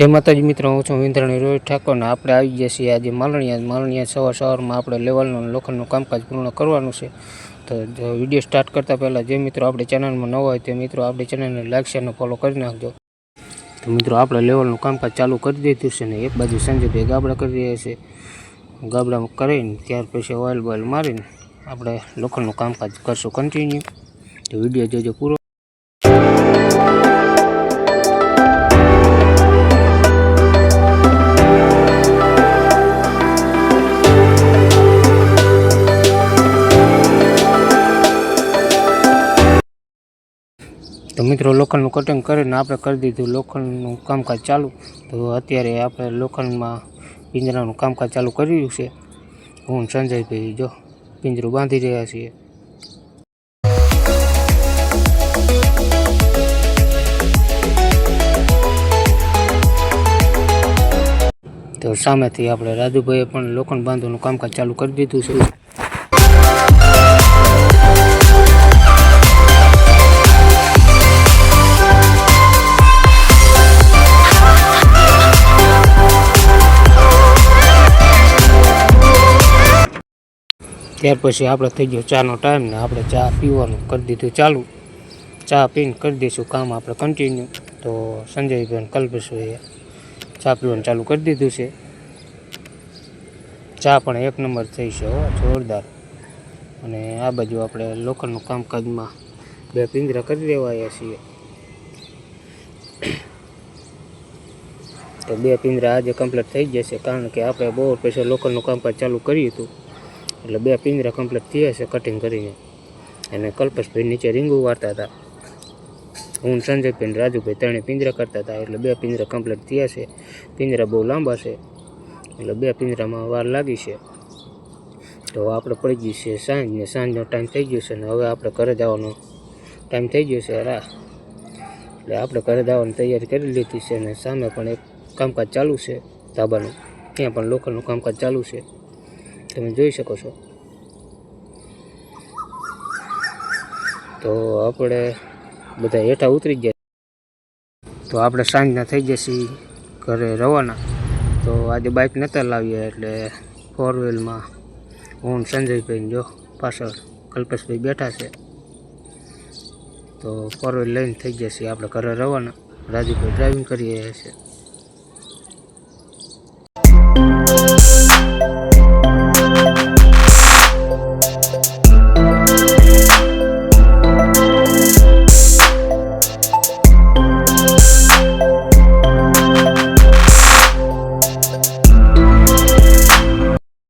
જય માતાજી મિત્રો, હું છું વિંધરાણી રોહિત ઠાકોરને આપણે આવી ગયા છીએ આજે માલણિયા. માલણિયા સવાર સવારમાં આપણે લેવલનું લોખંડનું કામકાજ પૂર્ણ કરવાનું છે. તો વીડિયો સ્ટાર્ટ કરતાં પહેલાં જે મિત્રો આપણે ચેનલમાં નવા હોય તે મિત્રો આપણે ચેનલને લાઈક, શેર અને ફોલો કરી નાખજો. તો મિત્રો, આપણે લેવલનું કામકાજ ચાલુ કરી દીધું છે ને એક બાજુ સંજયભાઈ ગાબડા કરી રહ્યા છે. ગાબડા કરીને ત્યાર પછી ઓઇલ બોઇલ મારીને આપણે લોખંડનું કામકાજ કરશું કન્ટિન્યુ તો વીડિયો જોજો પૂરો. તો મિત્રો લોખંડનું કટિંગ કરીને આપણે કરી દીધું. લોખંડનું કામકાજ ચાલુ. તો અત્યારે આપણે લોખંડમાં પિંજરાનું કામકાજ ચાલુ કર્યું છે. હું સંજયભાઈ જો પિંજરું બાંધી રહ્યા છીએ. તો સામેથી આપણે રાજુભાઈએ પણ લોખંડ બાંધવાનું કામકાજ ચાલુ કરી દીધું છે. ત્યાર પછી આપણે થઈ ગયો ચાનો ટાઈમ ને આપણે ચા પીવાનું કરી દીધું ચાલુ. ચા પીને કરી દઈશું, કામ આપણે કન્ટિન્યુ તો સંજયભાઈ અને કલ્પેશભાઈએ ચા પીવાનું ચાલુ કરી દીધું છે. ચા પણ એક નંબર થઈ છે હો, જોરદાર. અને આ બાજુ આપણે લોખંડનું કામકાજમાં બે પિંજરા કરી દેવાયા છીએ. તો બે પિંજરા આજે કમ્પ્લીટ થઈ જશે, કારણ કે આપણે બહુ પછી લોકલનું કામકાજ ચાલુ કર્યું હતું. એટલે બે પિંજરા કમ્પ્લીટ થયા છે કટિંગ કરીને. અને કલ્પેશભાઈ નીચે રીંગું વાળતા હતા. હું સંજયભાઈ ને રાજુભાઈ ત્રણે પિંજરા કરતા હતા, એટલે બે પિંજરા કમ્પ્લીટ થયા છે. પિંજરા બહુ લાંબા છે, એટલે બે પિંજરામાં વાર લાગી છે. તો આપણે પડી ગયું છે સાંજ ને સાંજનો ટાઈમ થઈ ગયો છે ને હવે આપણે ઘરે જવાનો. ટાઈમ થઈ ગયો છે રા એટલે આપણે ઘરે જવાની તૈયારી કરી લીધી છે અને સામે પણ એક કામકાજ ચાલુ છે, ધાબાનું. ત્યાં પણ લોકલનું કામકાજ ચાલુ છે. તમે જોઈ શકો છો. તો આપણે બધા હેઠા ઉતરી ગયા. તો આપણે સાંજના થઈ જશે ઘરે રવાના. તો આજે બાઇક નહોતા લાવીએ એટલે ફોર વ્હીલમાં હું સંજયભાઈ જો પાછળ કલ્પેશભાઈ બેઠા છે. તો ફોર વ્હીલ લઈને થઈ જશે આપણે ઘરે રવાના. રાજુભાઈ ડ્રાઇવિંગ કરીએ રહ્યા